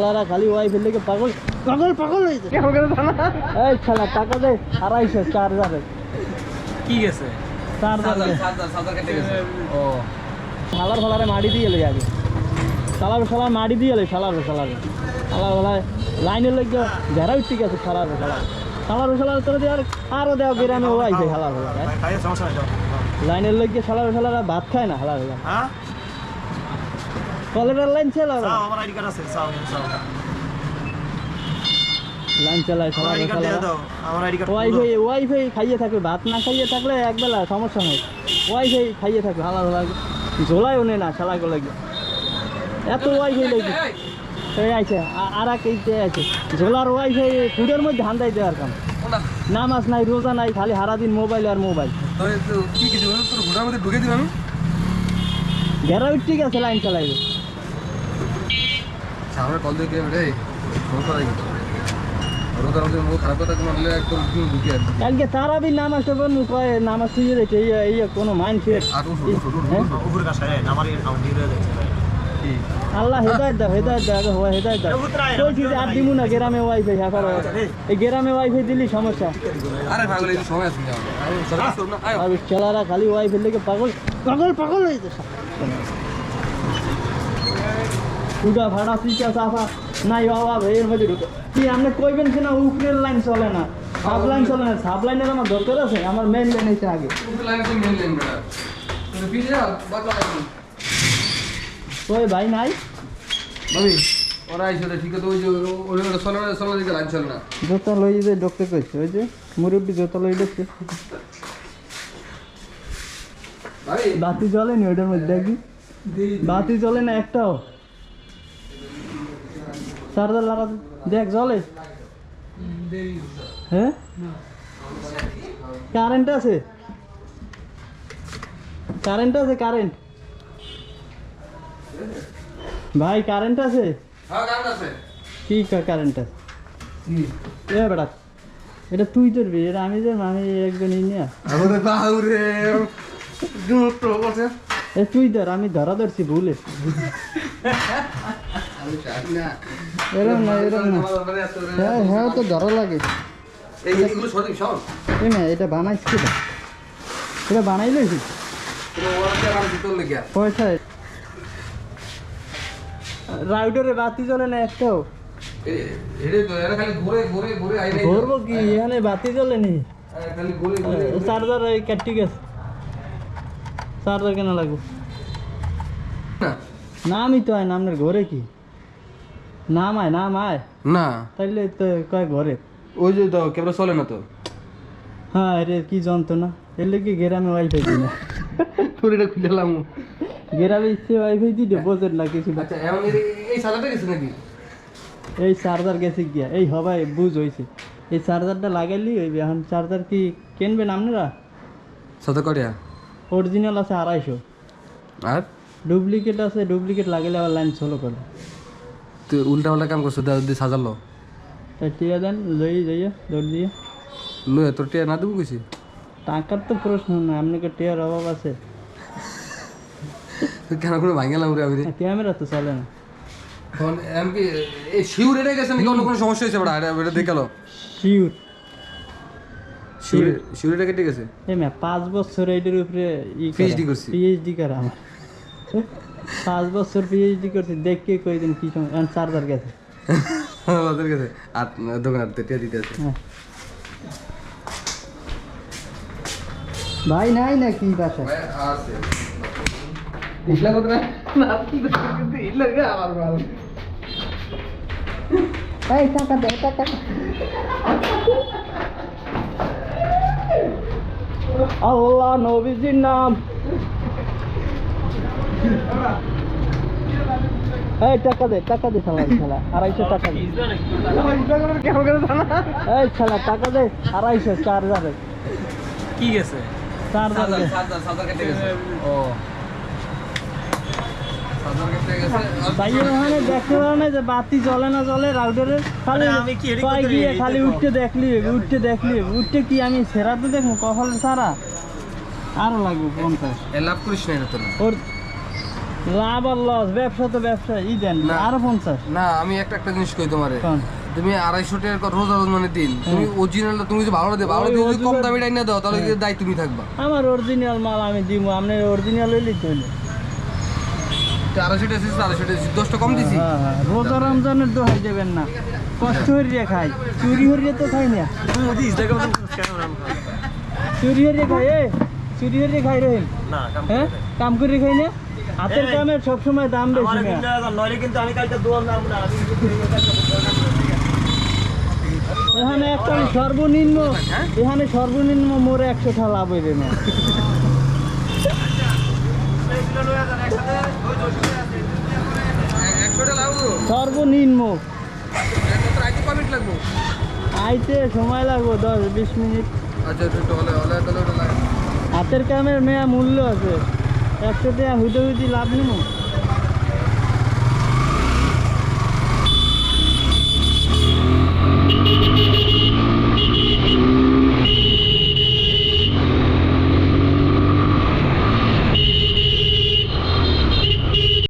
শালারা খালি ওয়াইফের লেগে পাগল। পাগল পাগল হয়েছে। এই শালা টাকা দে আড়াইশো চার্জারে কি গেছে? চার্জার ও। শালার ফালারে মারি দিয়ে এলে আগে। শালার শালার মারি দিয়ে এলে শালার শালারে শালার ফালায় লাইনের লোক ঘেরাও ঠিক আছে শালার শালার শালার শালার করে দিয়ে আর আরও দেওয়া গ্রামে ওয়াইফে শালার ফালার লাইনের লোক যে শালার শালারা ভাত খায় না শালার শালার কলেরার লাইন চালাবে লাইন চালায় শালার শালারা ওয়াইফাই ওয়াইফাই খাইয়ে থাকবে ভাত না খাইয়ে থাকলে একবেলা সমস্যা নেই। ওয়াইফাই খাইয়ে থাকবে হালা হালা। ঝোলাইও নেই না শালাগুলো লাগে। এত ওয়াইফাই লাগে এই আছে আর এক আছে ঝোলার ওয়াইফাই ফুডের মধ্যে হান্দাই দেওয়ার কাম। নামাজ নাই রোজা নাই খালি সারাদিন মোবাইল আর মোবাইল। ঘোড়ার মধ্যে ঢুকে দিলাম। ঘেরাও ঠিক আছে লাইন চালাইবে আমরা কল দিয়ে গেম রে ফোন করাই কালকে তারাবি নামাজ তুই এই কোনো কি? আল্লাহ হেদায়ত দাও হেদায়ত দাও আগে হওয়া হেদায়ত দাও। বলছি যে আর দিমু না গ্রামে ওয়াইফাই হ্যাঁ এই গ্রামে ওয়াইফাই দিলি সমস্যা। আরে পাগল এই সময় আছে। আর ছেলেরা খালি ওয়াইফের লেগে পাগল। পাগল পাগল হয়েছে উডা ভাড়া পিচা চাফা নাই বাবা এর মধ্যে ঢুকে। কি আপনি কইবেন কি না উপরের লাইন চলে না? সাব লাইন চলে না সাব লাইনের আমার দরকার আছে? আমার মেন লাইন আছে আগে। ওই ভাই নাই? ভাবি ওরা ঠিক আছে ওই যে ওই সোনা দিকে লাইন চলে না। জোতা লই যে ডক্টর কইছে ওই যে মুরব্বী জোতা লই দেখছে ভাই বাতি জ্বলে নি ওইটার মধ্যে দেখি। বাতি জ্বলে না একটাও? চার্জার লাগা দেখ জ্বলে হ্যাঁ? কারেন্ট আছে? কারেন্ট আছে কারেন্ট ভাই কারেন্ট আছে? হ্যাঁ আছে। কি কারেন্ট আছে? এ বেটা এটা তুই ধরবি এটা আমি যে আমি একজন ই নিয়ে আরে বাহুরে জোর তো বসে। এ তুই ধর আমি ধরা ধরছি ভুলে। আমি জানি না এরকম না। হ্যাঁ হ্যাঁ তো ধরা লাগে। এই না এটা বানাইছি কেটা এটা বানাই লইছি কি পয়সা রাউডারে বাতি জ্বলে না একটাও এরে তো এরা খালি ঘুরে ঘুরে ঘুরে আই নাই ধরবো কি? এখানে বাতি জ্বলে নি? ঘুরে চার্জার কাটি গেছে চার্জার কেন লাগবে? না। নামই তো হয় না আপনার ঘরে কি? নাম আয় নাম আয় না। তাইলে তো কয় ঘরে? ওই যে তো ক্যামেরা চলে না তো? হ্যাঁ রে কি যন্ত্রণা। এলে কি গ্রামে ওয়াইফাই দিই না তোর এটা খুলে এলাম গ্রামে ইচ্ছে ওয়াইফাই দিই বোঝেন না কিছু আচ্ছা এমন এই- এই গেছে নাকি? এই চার্জার গেছে গিয়া। এই হবাই বুঝ হয়েছে এই চার্জারটা লাগাইলি ওই এখন চার্জার কি কিনবেন আপনারা করিয়া অরিজিনাল আছে আড়াইশো। আর? ডুপ্লিকেট আছে ডুপ্লিকেট লাগাইলে আবার লাইন চলো করে। তুই উল্টা পাল্টা কাম করছ দাদা দিয়ে সাজালো তাই টিয়া দেন লই যাইয়া দৌড় দিয়ে। লয়ে তোর টিয়া না দেবো কিছু টাকার তো প্রশ্ন না আপনাকে টিয়ার অভাব আছে? কেন করে ভাঙালাম রে আমি রে? ক্যামেরা তো চলে না। এখন এমনকি এই শিউর এটা গেছে নাকি? অন্য কোনো সমস্যা হয়েছে? বড় এটা এটা দেখাল শিউর। শিউর শিউর এটা কেটে গেছে? এই ম্যা পাঁচ বছর এইটার উপরে PhD করছি। পিএইচডি করা আমার। পাঁচ বছর পিএইচডি করছি দেখকে কই দিন কি চার্জার গেছে ওদের গেছে আর দোকান আর টিয়া দিতে আছে হ্যাঁ। ভাই নাই না কি বাসা আছে ইসলা কত না না কি কিন্তু ইসলা গে আমার ভালো এই টাকা দে টাকা দে। আল্লাহ নবীজির নাম এই টাকা দে টাকা দে শালা শালা আড়াইশো টাকা দে। এই শালা টাকা দে আড়াইশো চার্জারে কি গেছে? কেটে গেছে। ও। যে বাতি জ্বলে না জ্বলে রাউটারে খালি গিয়ে খালি উঠতে দেখলি উঠতে দেখলি উঠতে কি আমি সেরাতে দেখব? কখন সারা? আরও লাগবে পঞ্চাশ। লাভ করিস না না। ওর লাভ আর লস ব্যবসা তো ব্যবসা ই দেন আরও পঞ্চাশ। না আমি একটা একটা জিনিস কই তোমারে। তুমি আড়াইশো টাকার রোজা রোজ মানে দিন তুমি অরিজিনাল তুমি যদি ভালো দিয়ে ভালো যদি কম দামে ডাইনা দাও তাহলে কিন্তু দায় তুমি থাকবা। আমার অরিজিনাল মাল আমি দিব আপনি অরিজিনাল হইলেই তো হইল। আড়াইশো টাকা দিচ্ছি আড়াইশো টাকা দিচ্ছি দশটা কম দিছি? হ্যাঁ, হ্যাঁ। রোজা রমজানের দোহাই দেবেন না। কষ্ট হরিয়ে খাই চুরি হরিয়ে তো খাই না। চুরি হরিয়ে খাই এ চুরি হরিয়ে খাই রে। হ্যাঁ? কাম করে খাই না? হাতের কামের সবসময় দাম বেশি না। এখানে একটা সর্বনিম্ন এখানে সর্বনিম্ন মোরে একশো টা লাভ হইবে না। টাকা সর্বনিম্ন। আইতে সময় লাগবে দশ বিশ মিনিট। আচ্ছা হাতের কামের মেয়া মূল্য আছে। একশো টাকা হইতে লাভ নেব?